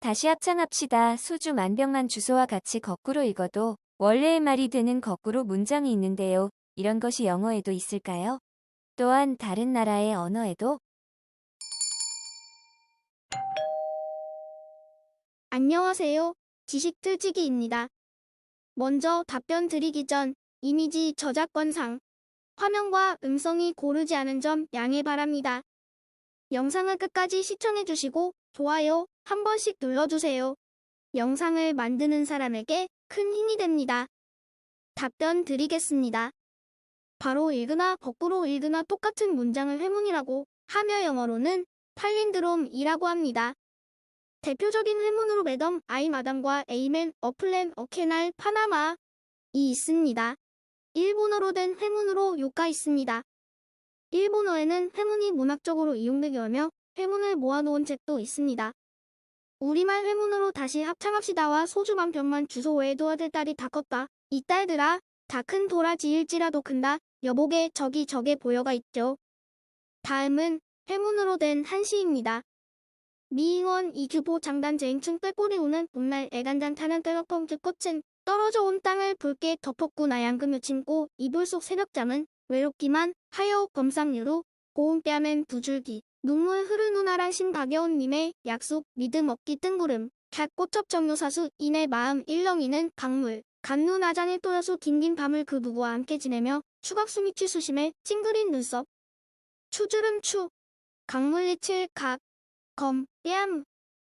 다시 합창합시다. 소주 만병만 주소와 같이 거꾸로 읽어도 원래의 말이 되는 거꾸로 문장이 있는데요. 이런 것이 영어에도 있을까요? 또한 다른 나라의 언어에도 안녕하세요. 지식 틀지기입니다. 먼저 답변 드리기 전 이미지 저작권상 화면과 음성이 고르지 않은 점 양해 바랍니다. 영상을 끝까지 시청해주시고 좋아요 한 번씩 눌러주세요. 영상을 만드는 사람에게 큰 힘이 됩니다. 답변 드리겠습니다. 바로 읽으나 거꾸로 읽으나 똑같은 문장을 회문이라고 하며 영어로는 팔린드롬이라고 합니다. 대표적인 회문으로 매덤, 아이 마담과 에이맨, 어플랜, 어케날, 파나마 이 있습니다. 일본어로 된 회문으로 요가 있습니다. 일본어에는 회문이 문학적으로 이용되게 하며 회문을 모아놓은 책도 있습니다. 우리말 회문으로 다시 합창합시다와 소주만 병만 주소 외에도 아들 딸이 다 컸다. 이 딸들아 다 큰 도라지일지라도 큰다. 여보게 저기 저게 보여가 있죠. 다음은 회문으로 된 한시입니다. 미잉원 이규보 장단 제행층 떼꼬리 우는 봄날 애간장 타는 떼덕펑트 꽃은 떨어져 온 땅을 붉게 덮었구나 양금 요 침고 이불 속 새벽잠은 외롭기만 하여 검상류로 고운 뺨엔 두 줄기 눈물 흐르는 나란 신 박여운 님의 약속 믿음 없기 뜬구름. 갓꽃첩 정요사수 인의 마음 일렁이는 강물. 간눈 아장의 또여수 긴긴 밤을 그 누구와 함께 지내며 추각수 미 취 수심에 찡그린 눈썹. 추주름 추. 강물 이칠 각. 검, 뺨.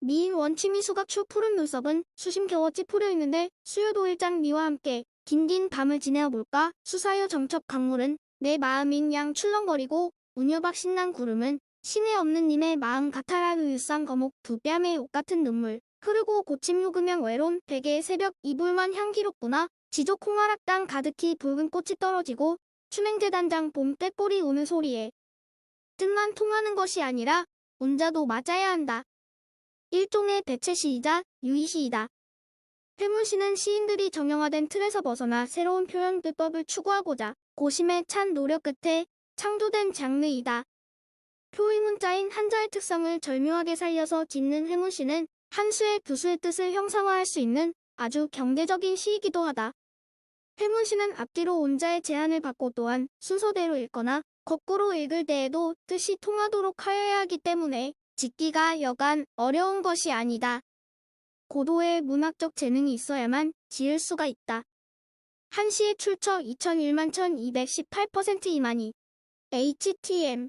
미인 원치미 수각추 푸른 눈썹은 수심 겨워 찌푸려 있는데 수요도 일장 미와 함께 긴긴 밤을 지내어 볼까? 수사여 정첩 강물은 내 마음인 양 출렁거리고 운여박 신난 구름은 신의 없는 님의 마음 같아라 유유쌍 거목 두 뺨의 옷 같은 눈물 흐르고 고침 요금양 외로운 베개의 새벽 이불만 향기롭구나 콩아락 땅 가득히 붉은 꽃이 떨어지고 추맹대단장 봄 떼꼬리 우는 소리에 뜻만 통하는 것이 아니라 운자도 맞아야 한다. 일종의 대체시이자 유의시이다. 회문시는 시인들이 정형화된 틀에서 벗어나 새로운 표현 비법을 추구하고자 고심에 찬 노력 끝에 창조된 장르이다. 표의문자인 한자의 특성을 절묘하게 살려서 짓는 회문시는 한 수의 두 수의 뜻을 형상화할 수 있는 아주 경제적인 시이기도 하다. 회문시는 앞뒤로 온자의 제한을 받고 또한 순서대로 읽거나 거꾸로 읽을 때에도 뜻이 통하도록 하여야 하기 때문에 짓기가 여간 어려운 것이 아니다. 고도의 문학적 재능이 있어야만 지을 수가 있다. 한시의 출처 2001만 1218% 이만희 HTM